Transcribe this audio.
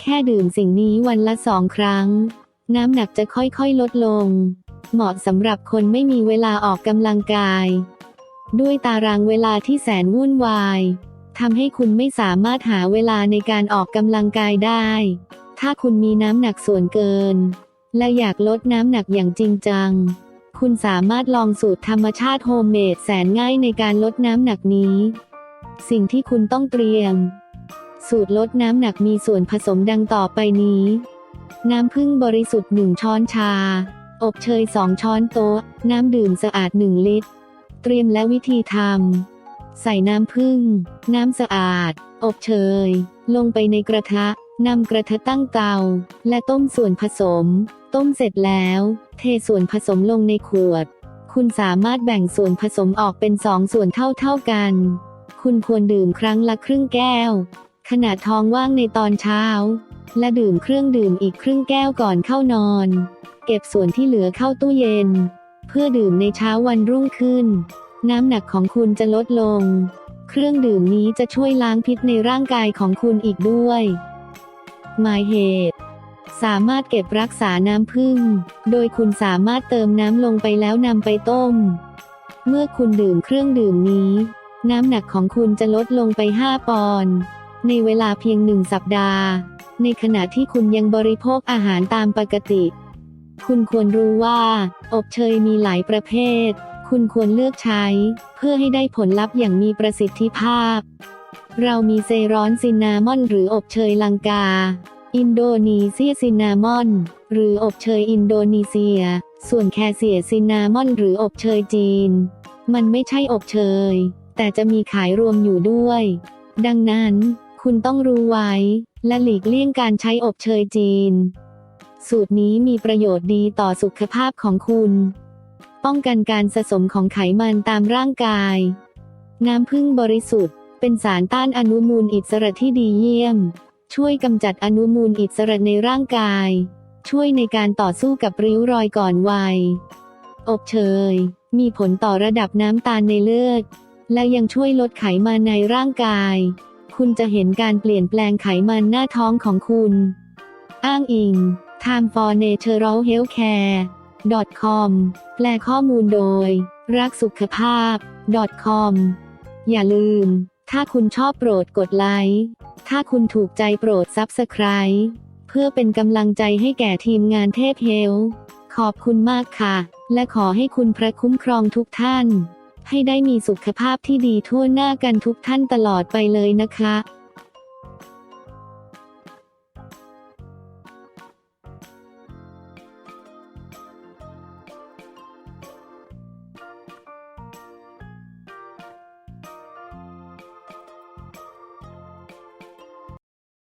แค่ดื่มสิ่งนี้วันละสองครั้ง น้ำหนักจะค่อยๆลดลง เหมาะสำหรับคนไม่มีเวลาออกกำลังกาย ด้วยตารางเวลาที่แสนวุ่นวายทำให้คุณไม่สามารถหาเวลาในการออกกำลังกายได้ ถ้าคุณมีน้ำหนักส่วนเกิน และอยากลดน้ำหนักอย่างจริงจัง คุณสามารถลองสูตรธรรมชาติโฮมเมดแสนง่ายในการลดน้ำหนักนี้ สิ่งที่คุณต้องเตรียม สูตรลดน้ำหนักมีส่วนผสมดังต่อไปนี้ น้ำผึ้งบริสุทธิ์ 1 ช้อนชา อบเชย 2 ช้อนโต๊ะ น้ำดื่มสะอาด 1 ลิตร เตรียมและวิธีทำ ใส่น้ำผึ้ง น้ำสะอาด อบเชย ลงไปในกระทะนำกระทะตั้งเตา และต้มส่วนผสม ต้มเสร็จแล้ว เทส่วนผสมลงในขวด คุณสามารถแบ่งส่วนผสมออกเป็นสองส่วนเท่าๆกัน คุณควรดื่มครั้งละครึ่งแก้ว ขณะท้องว่างในตอนเช้า และดื่มเครื่องดื่มอีกครึ่งแก้วก่อนเข้านอน เก็บส่วนที่เหลือเข้าตู้เย็น เพื่อดื่มในเช้าวันรุ่งขึ้น น้ำหนักของคุณจะลดลง เครื่องดื่มนี้จะช่วยล้างพิษในร่างกายของคุณอีกด้วย หมายเหตุสามารถเก็บรักษาน้ำผึ้ง โดยคุณสามารถเติมน้ำลงไปแล้วนำไปต้ม เมื่อคุณดื่มเครื่องดื่มนี้ น้ำหนักของคุณจะลดลงไป 5 ปอนด์ ในเวลาเพียงหนึ่งสัปดาห์ ในขณะที่คุณยังบริโภคอาหารตามปกติ คุณควรรู้ว่า อบเชยมีหลายประเภท คุณควรเลือกใช้ เพื่อให้ได้ผลลัพธ์อย่างมีประสิทธิภาพ เรามีเซร้อนซินนามอน หรืออบเชยลังกา อินโดนีเซียซินนามอน หรืออบเชยอินโดนีเซีย ส่วนแคเซียซินนามอน หรืออบเชยจีน มันไม่ใช่อบเชยแต่จะมีขายรวมอยู่ด้วย ดังนั้น คุณต้องรู้ไว้ และหลีกเลี่ยงการใช้อบเชยจีน สูตรนี้มีประโยชน์ดีต่อสุขภาพของคุณ ป้องกันการสะสมของไขมันตามร่างกาย น้ำผึ้งบริสุทธิ์ เป็นสารต้านอนุมูลอิสระที่ดีเยี่ยม ช่วยกำจัดอนุมูลอิสระในร่างกาย ช่วยในการต่อสู้กับริ้วรอยก่อนวัย อบเชย มีผลต่อระดับน้ำตาลในเลือดและยังช่วยลดไขมันในร่างกาย คุณจะเห็นการเปลี่ยนแปลงไขมันหน้าท้องของคุณ อ้างอิง Time for Natural Healthcare com แปลข้อมูลโดย รักสุขภาพ com อย่าลืม ถ้าคุณชอบโปรดกดไลค์ ถ้าคุณถูกใจโปรด Subscribe เพื่อเป็นกำลังใจให้แก่ทีมงานเทพเฮลทขอบคุณมากค่ะ และขอให้คุณพระคุ้มครองทุกท่าน ให้ได้มีสุขภาพที่ดีทั่วหน้ากันทุกท่านตลอดไปเลยนะคะ